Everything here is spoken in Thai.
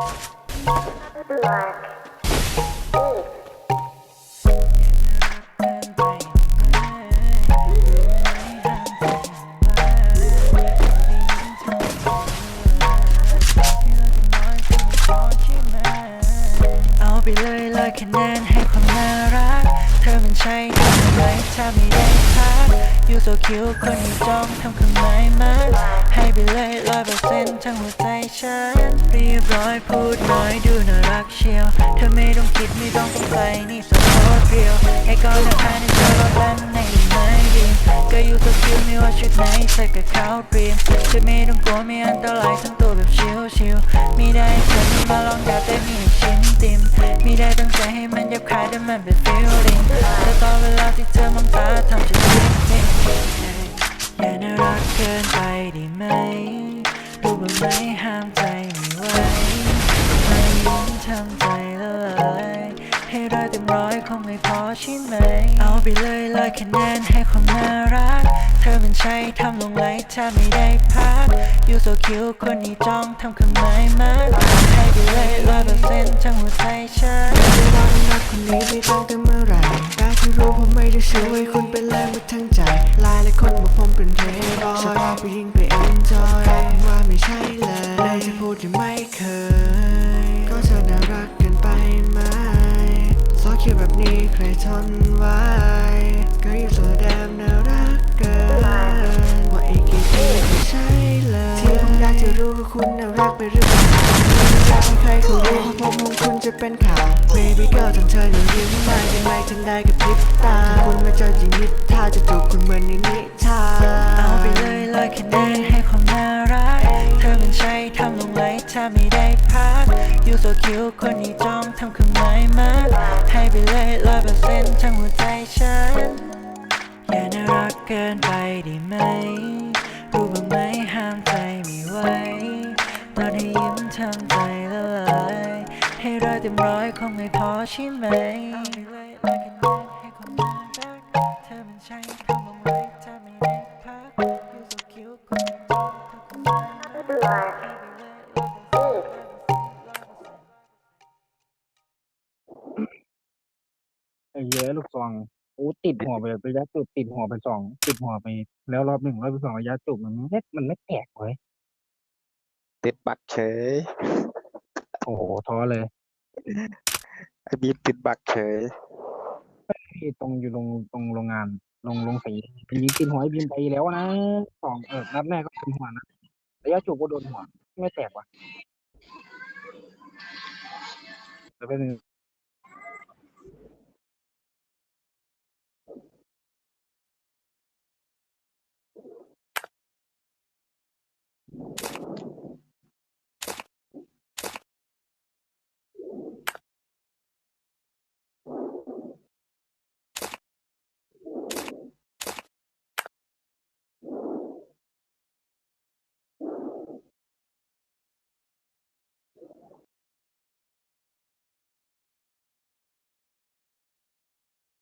เอาไปเลยเลยคะแนนให้ความน่ารัก เธอมันใช่ได้ไหมถ้าไม่ โซคิวคนที่จ้องทำเครื่องหมายมาให้ไปเลยร้อยเปอร์เซ็นต์ทั้งหัวใจฉันเรียบร้อยพูดน้อยดูน่ารักเชียว เธอไม่ต้องคิดไม่ต้องสงสัยนี่ส โคตรเรียวไอ้ก้อนละพันในเจอรถแล้วในไม้ดีก็อยู่โซคิวไม่ว่าชุดไหนใส่กับเขาเตรียมจะไม่ต้องกลัวไม่อันตรายทั้งตัวแบบชิวชิวมีได้ฉันมาลองอยากได้มีชิ้นติมมีได้ตั้งใจให้มันยับคายแต่มันเป็น feeling แต่ตอนเวลาที่เธอมองตาทำฉันคิดจริงอย่าน่ารักเกินไปได้ไหมรู้บ้างไหมห้ามใจไม่ไหวไม่ยิ้มทำใจละลย ให้ร้อยเต็มร้อยคงไม่พอใช่ไหม เอาไปเลยร้อยคะแนนให้ความน่ารัก เธอเป็นใช่ทำลงไหลถ้าไม่ได้พักอยู่โซคิวคนนี้จ้องทำเครื่องหมายมาให้ไปเลยร้อยเปอร์เซ็นต์ทั้งหัวใจฉันจะรักรักคนนี้ไม่ตั้งแต่เมื่อไหร่แต่ที่รู้ผมไม่ได้ช่วยคุณเป็นแรงหมดทั้งใจหลายหลายคนบอกผมเป็นเทบอยชอบเอาไปยิงไปเอนจอยว่าไม่ใช่เลยได้จะพูดยังไม่เคย คิวแบบนี้ใครทนไหวก็อยู่ตัวแดมน่ารักเกินว่าอีกกี่ปีไม่ใช่เลยที่ผมอยากจะรู้คือคุณน่ารักไปหรือเปล่าอยากให้ใครเขารู้เพราผมของคุณจะเป็นข่าว Baby girl ทั้งเธอยังยิ้มมายังไงถึงได้กับพริบตาถ้าคุณมาเจอจริงนิดถ้าจะจูบคุณเหมือนในนิทานเอาไปเลยร้อยคะแนนให้ความน่ารักเธอเป็นใช่ทำลงไหลถ้าไม่ได้ พักอยู่โซคิวคนนี้จ้องทำเครื่องหมายมาให้ไปเลยร้อยเปอร์เซ็นต์ทั้งหัวใจฉัน อย่าน่ารักเกินไปได้ไหม รู้บ้างไหมห้ามใจไม่ไหว ตอนให้ยิ้มทำใจละลาย ให้ร้อยเต็มร้อยคงไม่พอใช่ไหมเอาไปเลยร้อยคะแนนให้ความน่ารักเธอมันใช่ เหี้ยอะลูกซองโอ้ติดหัวไปเลยระยะจุดติดหัวไปสองติดหัวไป แล้วรอบหนึ่งรอบที่สองระยะจุดมันไม่มันไม่แตกเว้ยติดบักเฉย โอ้โหท้อเลยไอ้บีมติดบักเฉยที่ตรงอยู่โรงตรงโรงงานโรงโรงสีปีนี้ติดหัวไอ้บีมไปแล้วนะสองเออนัดแรกก็ติดหัวนะระยะจุดก็โดนหัว ไม่แตกว่ะแล้วเป็นง